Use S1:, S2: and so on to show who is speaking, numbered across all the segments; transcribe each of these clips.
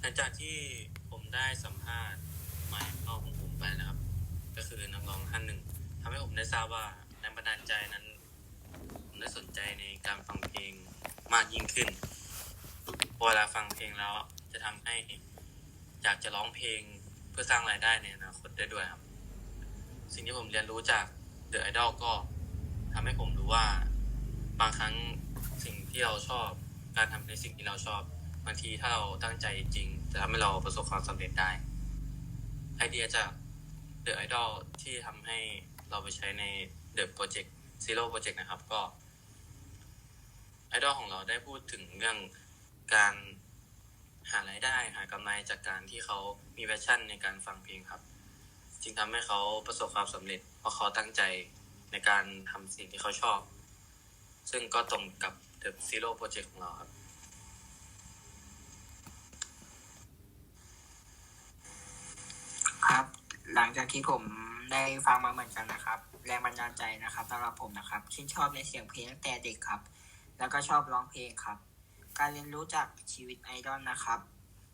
S1: หลังจากที่ผมได้สัมภาษณ์มายเข้าของผมไปนะครับ ก็คือนักร้องท่านหนึ่งทำให้ผมได้ทราบว่าแรงบันดาลใจนั้น ผมได้สนใจในการฟังเพลงมากยิ่งขึ้นเวลาฟังเพลงแล้วจะทำให้อยากจะร้องเพลงเพื่อสร้างรายได้ในอนาคตได้ด้วยครับ สิ่งที่ผมเรียนรู้จากเดอะไอดอลก็ทำให้ผมรู้ว่า บางครั้งสิ่งที่เราชอบ การทำในสิ่งที่เราชอบางทีถ้าเราตั้งใจจริงจะทำให้เราประสบความสำเร็จได้ ไอเดียจากเดอะไอดอลที่ทำให้เราไปใช้ในเดอะโปรเจกต์ซีโร่โปรเจกต์นะครับก็ไอดอลของเราได้พูดถึงเรื่องการหารายได้หากำไรจากการที่เขามีแพชชั่นในการฟังเพลงครับ จึงทำให้เขาประสบความสำเร็จ เพราะเขาตั้งใจในการทำสิ่งที่เขาชอบ ซึ่งก็ตรงกับ The Zero Project ของเราครับ
S2: ครับ หลังจากที่ผมได้ฟังมาเหมือนกันนะครับ แรงบันดาลใจนะครับสำหรับผมนะครับชื่นชอบในเสียงเพลงตั้งแต่เด็กครับ แล้วก็ชอบร้องเพลงครับ การเรียนรู้จากชีวิตไอดอลนะครับ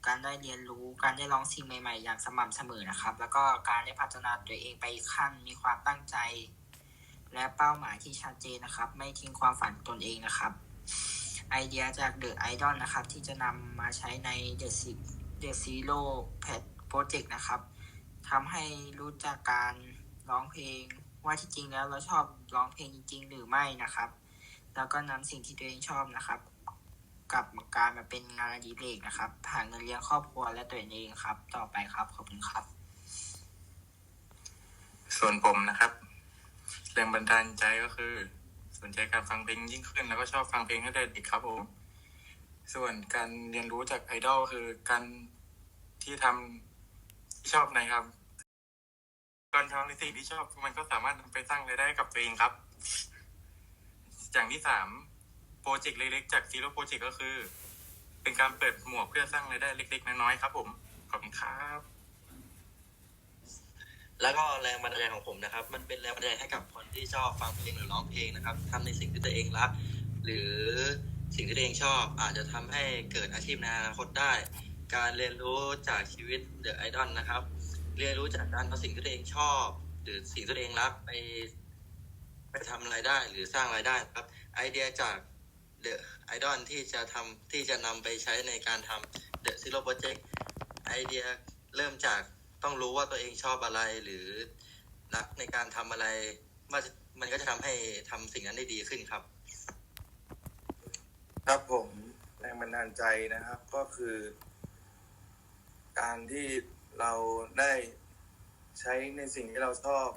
S2: การได้เรียนรู้การได้ลองสิ่งใหม่ ๆ อย่างสม่ำเสมอนะครับ แล้วก็การได้พัฒนาตัวเองไปอีกขั้นมีความตั้งใจ และเป้าหมายที่ชัดเจนนะครับ ไม่ทิ้งความฝันตนเองนะครับ ไอเดียจากเดอะไอดอลนะครับ ที่จะนำมาใช้ใน The The Zero Project นะครับ ทำให้รู้จักการร้องเพลง ว่าที่จริงแล้วเราชอบร้องเพลงจริง ๆ หรือไม่นะครับ แล้วก็นำสิ่งที่ตัวเองชอบนะครับกลับมาการมาเป็นงานอดิเรกนะครับหาเงินเลี้ยงครอบครัวและตัวเองครับ ต่อไปครับขอบคุณครับ
S3: ส่วนผมนะครับ แรงบันดาลใจก็คือ สนใจการฟังเพลงยิ่งขึ้น แล้วก็ชอบฟังเพลงตั้งแต่เด็กครับผมส่วนการเรียนรู้จากไอดอลคือการที่ทำที่ชอบนะครับ การทำในสิ่งที่ชอบมันก็สามารถนำไปสร้างรายได้กับตัวเองครับ อย่างที่สามโปรเจกต์เล็กๆจากซีโร่โปรเจกต์ก็คือ เป็นการเปิดหมวกเพื่อสร้างรายได้เล็ก ๆ น้อยๆครับ ผมขอบคุณครับ
S4: แล้วก็แรงบันดาลใจของผมนะครับ มันเป็นแรงบันดาลใจให้กับคนที่ชอบฟังเพลงหรือร้องเพลงนะครับทำในสิ่งที่ตัวเองรักหรือสิ่งที่ตัวเองชอบ อาจจะทำให้เกิดอาชีพในอนาคตได้ การเรียนรู้จากชีวิตเดอะไอดอลนะครับ เรียนรู้จากการเอาสิ่งที่ตัวเองชอบ หรือสิ่งที่ตัวเองรักไป ไปทำรายได้หรือสร้างรายได้ครับ ไอเดียจากเดอะไอดอลที่จะทำที่จะนำไปใช้ในการทำเดอะซิโ o โปรเจกต์ไอเดียเริ่มจากต้องรู้ว่าตัวเองชอบอะไรหรือรักในการทำอะไรมันมันก็จะทำให้ทำสิ่งนั้นได้ดีขึ้นครับ
S5: ครับผมแรงบันดาลใจนะครับก็คือ การที่ เราได้ใช้ในสิ่งที่เราชอบ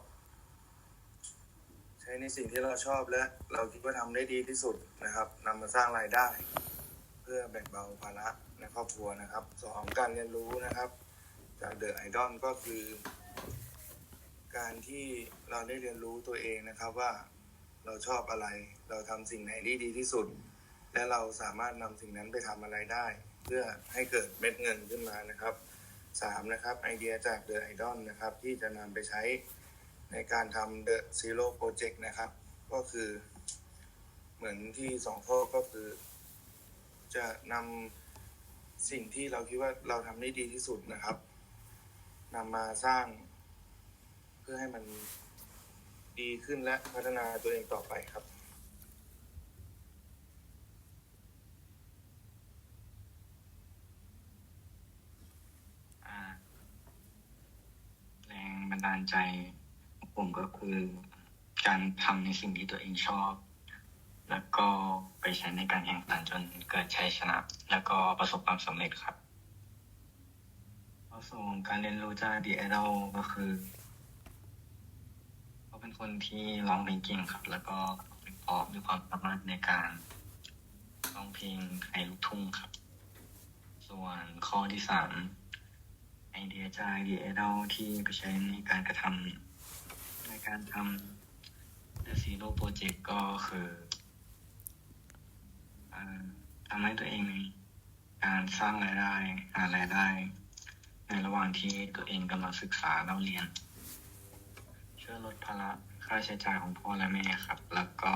S5: ใช้ในสิ่งที่เราชอบและเราคิดว่าทำได้ดีที่สุดนะครับนำมาสร้างรายได้ เพื่อแบ่งเบาภาระในครอบครัวนะครับสองการเรียนรู้นะครับ จากเดอะไอดอลก็คือ การที่เราได้เรียนรู้ตัวเองนะครับว่าเราชอบอะไร เราทำสิ่งไหนที่ดีที่สุด และเราสามารถนำสิ่งนั้นไปทำอะไรได้ เพื่อให้เกิดเม็ดเงินขึ้นมานะครับ สามนะครับไอเดียจากเดอะไอดอลนะครับ ที่จะนำไปใช้ในการทำเดอะซีโร่โปรเจกต์นะครับ ก็คือ เหมือนที่สองข้อก็คือ จะนำสิ่งที่เราคิดว่าเราทำได้ดีที่สุดนะครับนำมาสร้าง เพื่อให้มันดีขึ้นและพัฒนาตัวเองต่อไปครับ
S6: อ่าแรง บันดาลใจของผมก็คือการทำในสิ่งที่ตัวเองชอบ แล้วก็ไปใช้ในการแข่งขันจนเกิดชัยชนะ แล้วก็ประสบความสำเร็จครับข้อสองการเรียนรู้จากดีไอดอลก็คือเขาเป็นคนที่ร้องเพลงเก่งครับ แล้วก็เป็นพร้อมด้วยความสามารถในการร้องเพลงไทยลูกทุ่งครับ ส่วนข้อที่สาม จากดีไอดอลที่ไปใช้ในการกระทำในการทำ The Zero Project ก็คือทำให้ตัวเองมีการสร้างรายได้หารายได้ ในระหว่างที่ตัวเองกำลังศึกษาเราเรียน ช่วยลดภาระค่าใช้จ่ายของพ่อและแม่ครับ แล้วก็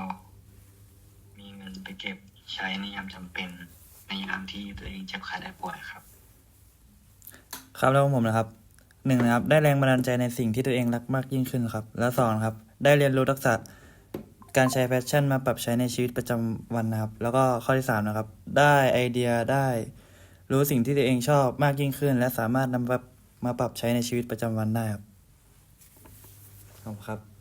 S6: มีเงินไปเก็บใช้ในยามจำเป็น ในยามที่ตัวเองเจ็บไข้ได้ป่วยครับ
S7: ครับแล้วผมนะครับหนึ่งนะครับ ได้แรงบันดาลใจในสิ่งที่ตัวเองรักมากยิ่งขึ้นครับ แล้วสองครับ ได้เรียนรู้ทักษะการใช้แพชชั่นมาปรับใช้ในชีวิตประจำวันนะครับ แล้วก็ข้อที่สามนะครับ ได้ไอเดียได้รู้สิ่งที่ตัวเองชอบมากยิ่งขึ้น และสามารถนำมามาปรับใช้ในชีวิตประจำวันได้ครับขอบคุณครับ